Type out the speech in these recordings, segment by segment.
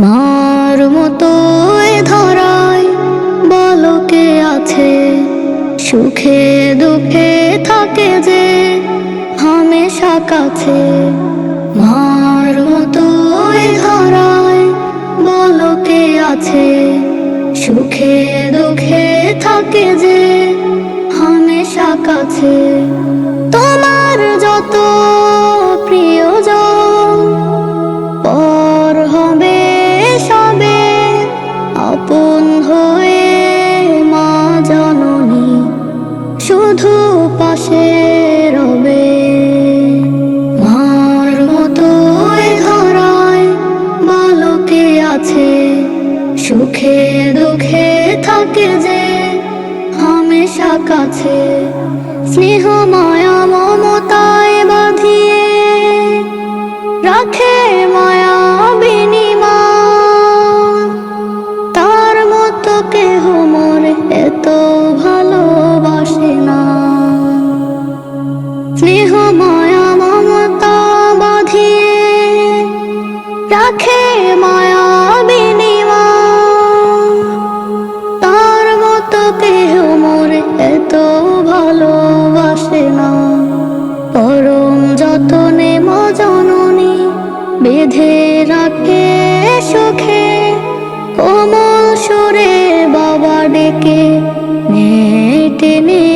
মার মতো ধরায় বলকে আছে। সুখে দুঃখে থাকে যে হামেশা কাছে। মার মতো ধরায় বলকে আছে। সুখে দুঃখে থাকে যে হামেশা কাছে। কেহ মরে এত ভালোবাসে না। স্নেহ মায়া মমতা বাঁধিয়ে রাখে মায়া বিনিময়। তার মতো কেহ মরে এত ভালোবাসে না। পরম যতনে মা জননী বেঁধে রাখে সুখে বাবা ডেকে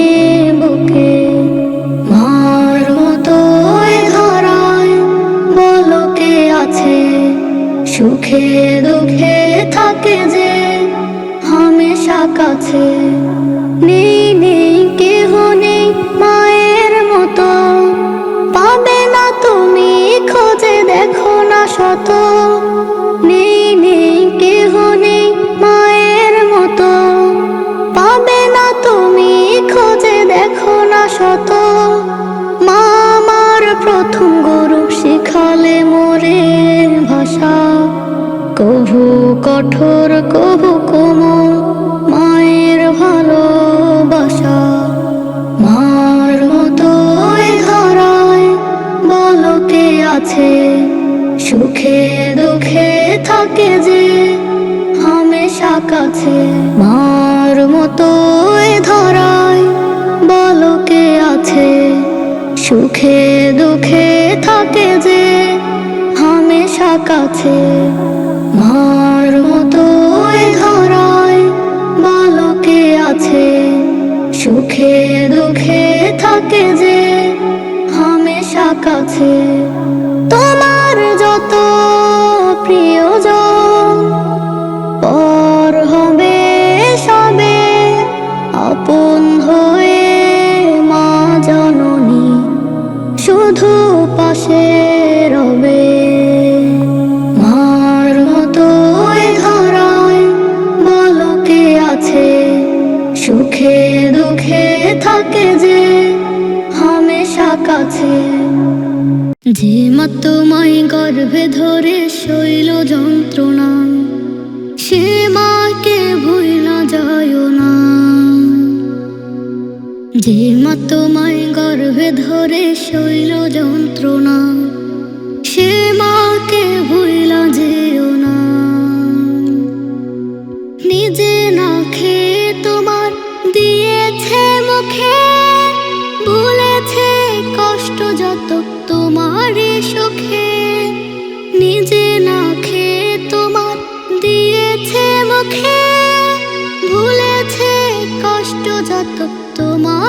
শত। মামার প্রথম গুরু শিখালে মোরে ভাষা। কভু কঠোর সুখে দুঃখে থাকে যে হামেশা কাছে। মার মতো ধরায় বালকে আছে। সুখে দুঃখে থাকে যে হামেশা কাছে। মা তোমায় গর্ভে ধরে শৈল যন্ত্রণা। সে মাকে ভুলা যায় না। যে মা তোমায় গর্ভে ধরে শৈল যন্ত্রণা।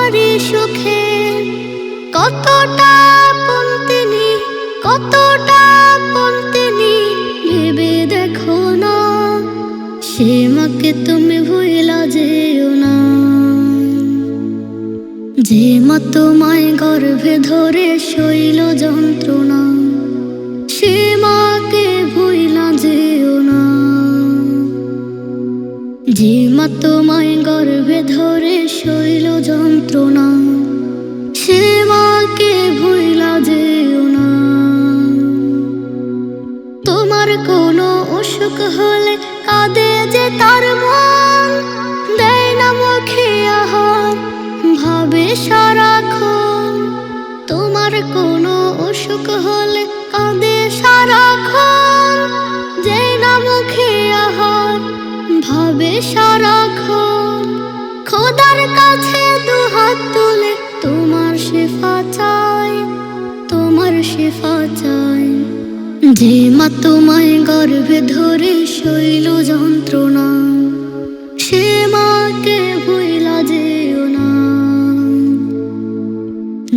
তোমার সুখে কতটা পন্তিনি কতটা পন্তিনি ভেবে দেখো না। সে মাকে তুমি ভুলা যেও না। যে মা তোমায় গর্ভে ধরে শৈল যন্ত্রণা, সে মাকে ভুলা যেও যে মা তোমায় গর্ভে ধরে শৈল যন্ত্রণা, সে মাকে ভুলা যেও না। তোমার কোনো অসুখ হলে কাঁদে যে তার মন, দেয় না মুখে আহার, ভাবে সারাক্ষণ। তোমার কোনো অসুখ হলে সারাক্ষণ খোদার কাছে দুহাত তুলে, তোমার শেফা চাই, তোমার শেফা চাই। যে মা তোমায় গর্ভে ধরে শৈল যন্ত্রণা সে মাকে ভুইলা যেও না।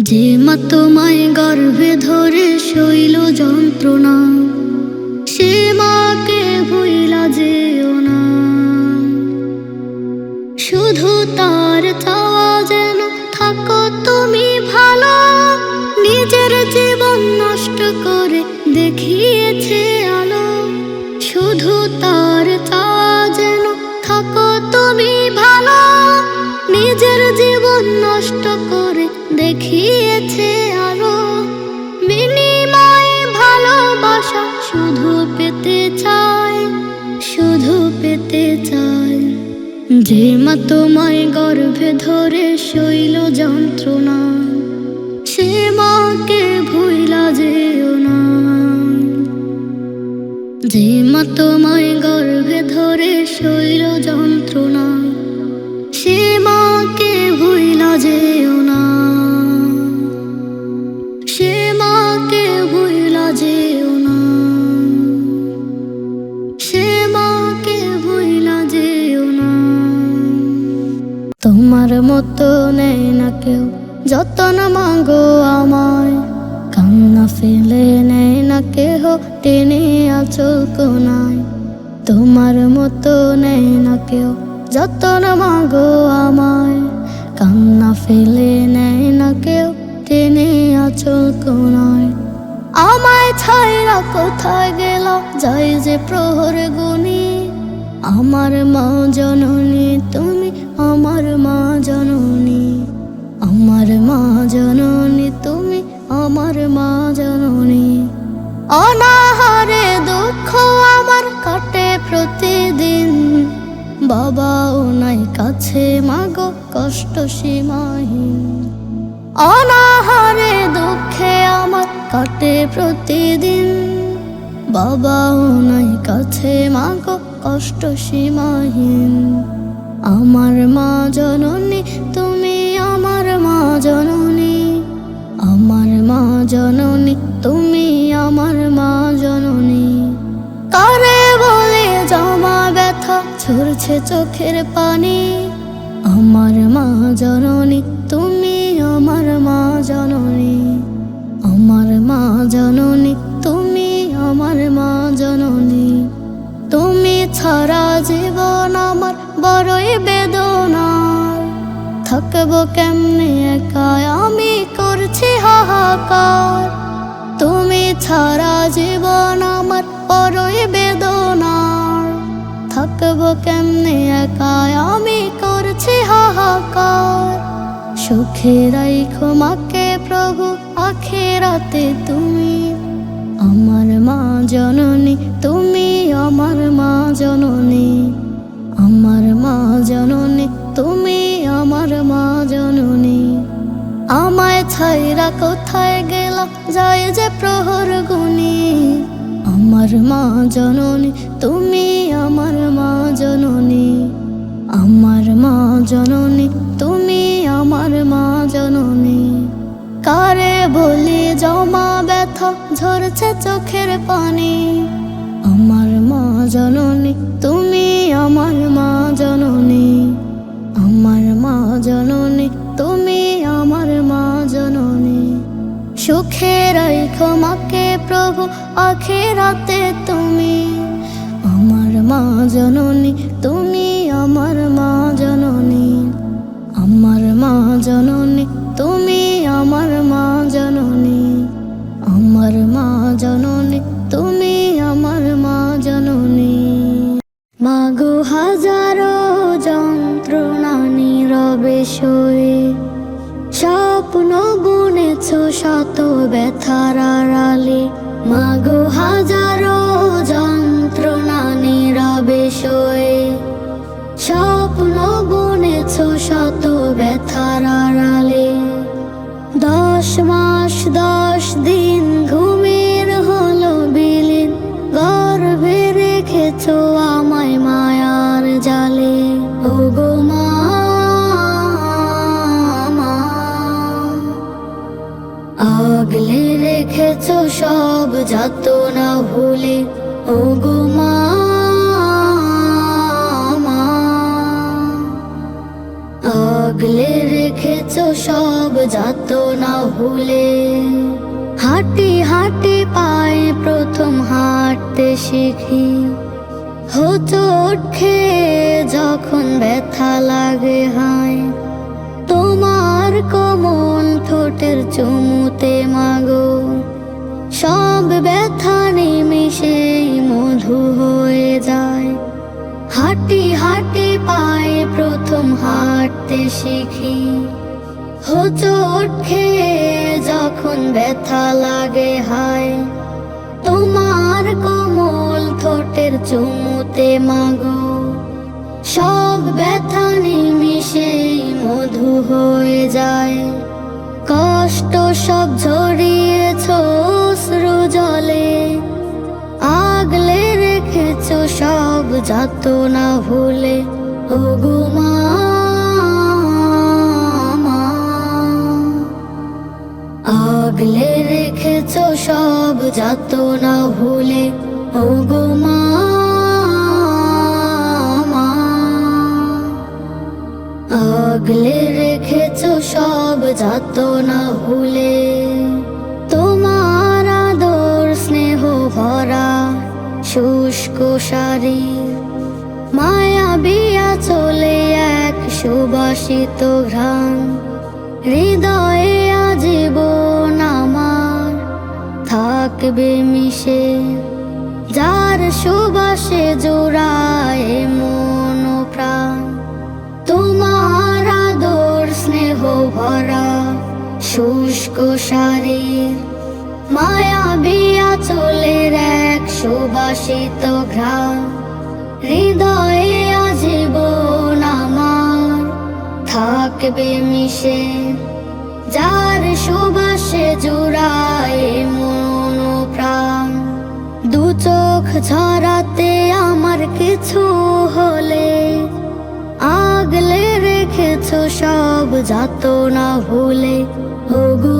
যে মা তোমায় গর্ভে ধরে শৈল যন্ত্রণা সে মাকে ভুইলা যেও না। তার চাওয়া যেন থাকো তুমি ভালো। নিজের জীবন নষ্ট করে দেখিয়েছে আলো। শুধু তার চাওয়া যেন থাকো তুমি ভালো। নিজের জীবন নষ্ট করে দেখিয়েছে যে মা তোমায় গর্ভে ধরে শৈল যন্ত্রণা সে মাকে ভুইলা যেও না। যে মা তোমায় গর্ভে ধরে শৈল যন্ত্রণা সে মাকে ভুইলা যেও টেনে আচল কোনায়, তোমার মতো নেই না কেউ। যতন মাগো আমায়, কান্না ফেলে নেই না কেউ। টেনে আচল কোনায়, আমায় ছাইরা কোথায় গেল? যাই যে প্রহর গুনি আমার মা জননী, তুমি আমার মা জননী। আমার মা জননী, তুমি আমার মা জননী। অনাহারে দুঃখ আমার কাটে প্রতিদিন। বাবা নাই কাছে, মাগো কষ্ট সীমাহীন। অনাহারে দুঃখে আমার কাটে প্রতিদিন। বাবাও নাই কাছে, মাগো কষ্ট সীমাহীন। আমার মা জননী, তুমি আমার মা জননী। আমার মা জননী, তুমি আমার মা জননী। কারে বলে জমা ব্যথা ঝরছে চোখের পানি। আমার মা জননী, তুমি আমার মা জননী। আমার মা জননী, তুমি আমার মা জননী। তুমি ছাড়া জীবন আমার বড়ই বেদনার। থাকব কেমনে একা আমি করছি হাহাকার। তুমি ছাড়া জীবন আমার বড়ই বেদনার। থাকব কেমনে একা আমি করছি হাহাকার। সুখে রাইখো মাকে প্রভু, আখেরাতে তুমি। আমার মা জননী, তুমি আমার মা জননী। যায় যে প্রহর গুনি আমার মা জননী, তুমি আমার মা জননী। আমার মা জননী, তুমি আমার মা জননী। কারে বলি জমা ব্যথা, ঝরছে চোখের পানি। আমার মা জননী, তুমি আমার মা আখেরাতে তুমি আমার মা জননী, তুমি আমার মা জননী। আমার মা জননী, তুমি আমার মা জননী। আমার মা জননী, তুমি আমার মা জননী। মাগো হাজারো যন্ত্রণা নীরবে শোয়ে স্বপ্ন বুনেছ শত ব্যথার আড়ালে। মাগো হাজারো যন্ত্রণা নীরবে শোয়ে স্বপ্ন বুনেছ শত ব্যথার যত না ভুলে ও গো। আগলে রেখেছো সব যত না ভুলে হাঁটি হাঁটি পায়ে প্রথম হাঁটতে শিখি হোচট খেয়ে যখন ব্যথা লাগে হায়, তোমার কোমল ঠোঁটের চুমুতে মধু হয়ে যায়। হাঁটি হাঁটি পায়ে প্রথম হাঁটতে শিখি। হোচট খেয়ে যখন ব্যথা লাগে হায়, তোমার কোমল ঠোঁটের চুমুতে মাগো। সব ব্যথা নিমিশেই মধু হয়ে যায়। কষ্ট সব ঝরিয়েছ সব যত না ভুলে, ও গো মা মা। আগলে রেখেছ সব, যত না ভুলে। আগলে রেখেছ সব, যত না ভুলে, তোমার আদর, স্নেহ ভরা শুষ্ক সারি, মায়া বিয়া চলে এক সুবাসিত ঘ্রাণ। হৃদয়ে আজীবন আমার থাকবে মিশে, যার সুবাসে জোড়ায় মন প্রাণ। তোমার আদর, স্নেহ ভরা শুষ্ক শারীর মায়া বিয়া চলের এক সুবাসিত ঘ্রাণ হৃদয়ে আজীবন আমার থাকবে মিশে। যার সুবাসে জোড়ায় মন প্রাণ দু চোখ ঝরাতে আমার কিছু হলে আগলে রেখেছ সব যাত না ভুলে গো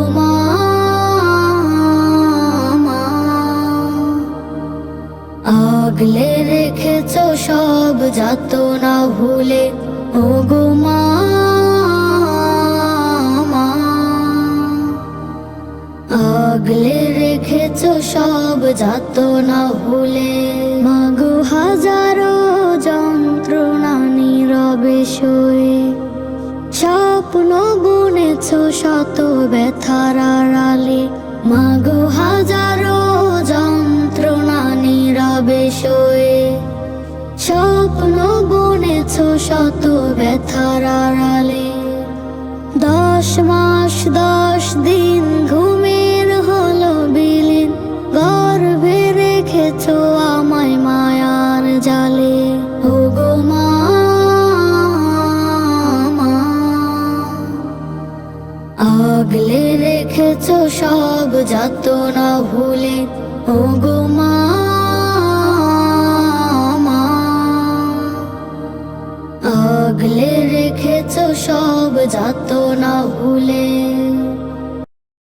আগলে রেখেছ সব, যত না ভুলে। ও গো মা। আগলে রেখেছ সব, যত না ভুলে। মাগো হাজারো যন্ত্রণা নীরবে শোয়ে স্বপ্ন বুনেছ শত ব্যথার আড়ালে। মাগো হাজারো বুনেছ শত ব্যথার আড়ালে। দশ মাস, দশ দিন ঘুমের হলো বিলীন। গর্ভে রেখেছ আমায় মায়ার জালে। ও মা মা। আগলে রেখেছ সব যত না ভুলে। যত না ভুলে।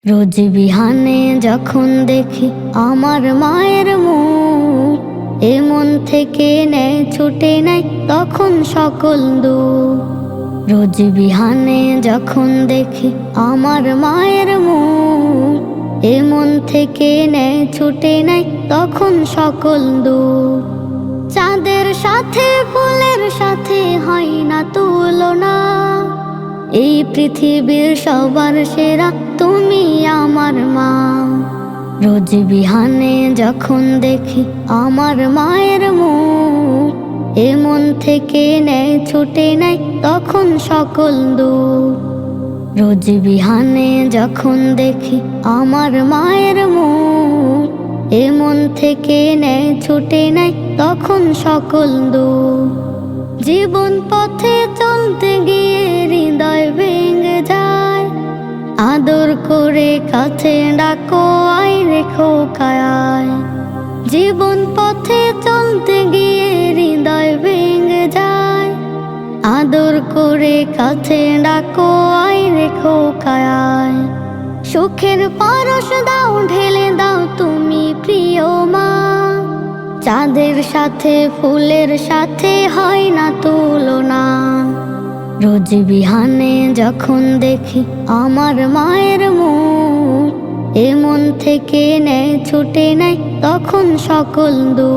রোজ বিহানে যখন দেখি আমার মায়ের মুখ, এ মন থেকে নেয়, ছুটে নেয় তখন সকল দুঃখ। রোজ বিহানে যখন দেখি আমার মায়ের মুখ, এ মন থেকে নেয়, ছুটে নেয় তখন সকল দুঃখ। চাঁদের সাথে ফুলের সাথে হয় না তুলনা। এই পৃথিবীর সবার সেরা তুমি আমার মা। রোজ বিহানে যখন দেখি আমার মায়ের মুখ, এ মন থেকে নেয়, ছুটে নেয় তখন সকল দুঃখ। রোজ বিহানে যখন দেখি আমার মায়ের মুখ, এ মন থেকে নেয়, ছুটে নেয় তখন সকল দুঃখ। জীবন পথে চলতে গিয়ে হৃদয় ভেঙে যায়। আদর করে কাছে ডাকো আই রেখো কায়ায়। জীবন পথে চলতে গিয়ে হৃদয় ভেঙে যায়। আদর করে কাছে ডাকো আই রেখো কায়ায়। সুখের পরশ দাও, ঢেলে দাও তুমি প্রিয় মা। চাঁদের সাথে, ফুলের সাথে হয় না তুলনা। রোজ বিহানে যখন দেখি আমার মায়ের মুখ এ মন থেকে নেয়, ছুটে নেয় তখন সকল দু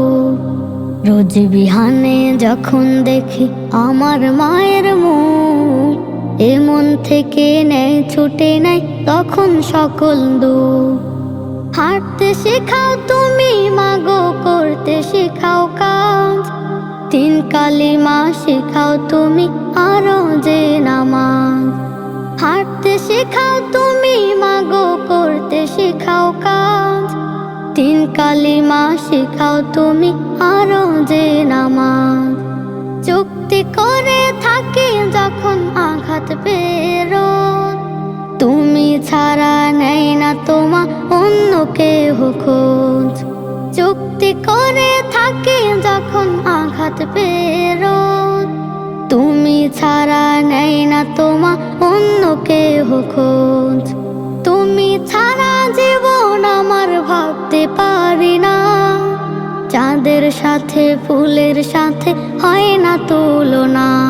রোজ বিহানে যখন দেখি আমার মায়ের মুখ এ মন থেকে নেয়, ছুটে নেয় তখন সকল দুঃখ। হাঁটতে শেখাও তুমি, মাগো করতে শেখাও কাজ। তিন কালিমা শেখাও তুমি, আরও যে নামাজ। হাঁটতে শেখাও তুমি, মাগো করতে শেখাও কাজ। তিন কালিমা শেখাও তুমি, আরও যে নামাজ। চুক্তি করে থাকে যখন আঘাত পেরো। তুমি ছাড়া নেই না তোমা অন্য কেহ খোঁজ। চুক্তি করে থাকি যখন আঘাত পেরো তুমি ছাড়া নেই না তোমা অন্য কেহ খোঁজ। তুমি ছাড়া জীবন আমার ভাবতে পারি না। চাঁদের সাথে, ফুলের সাথে হয় না তুলনা।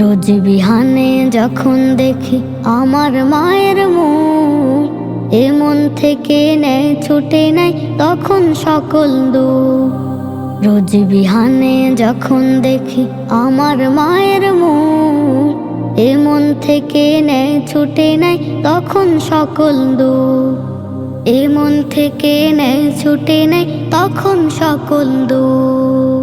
রোজ বিহানে যখন দেখি আমার মায়ের মুখ, এ মন থেকে নেয়, ছুটে নেয় তখন সকল দুঃখ। রোজ বিহানে যখন দেখি আমার মায়ের মুখ, এ মন থেকে নেয়, ছুটে নেয় তখন সকল দুঃখ। এমন থেকে নেয়, ছুটে নেয় তখন সকল দুঃখ।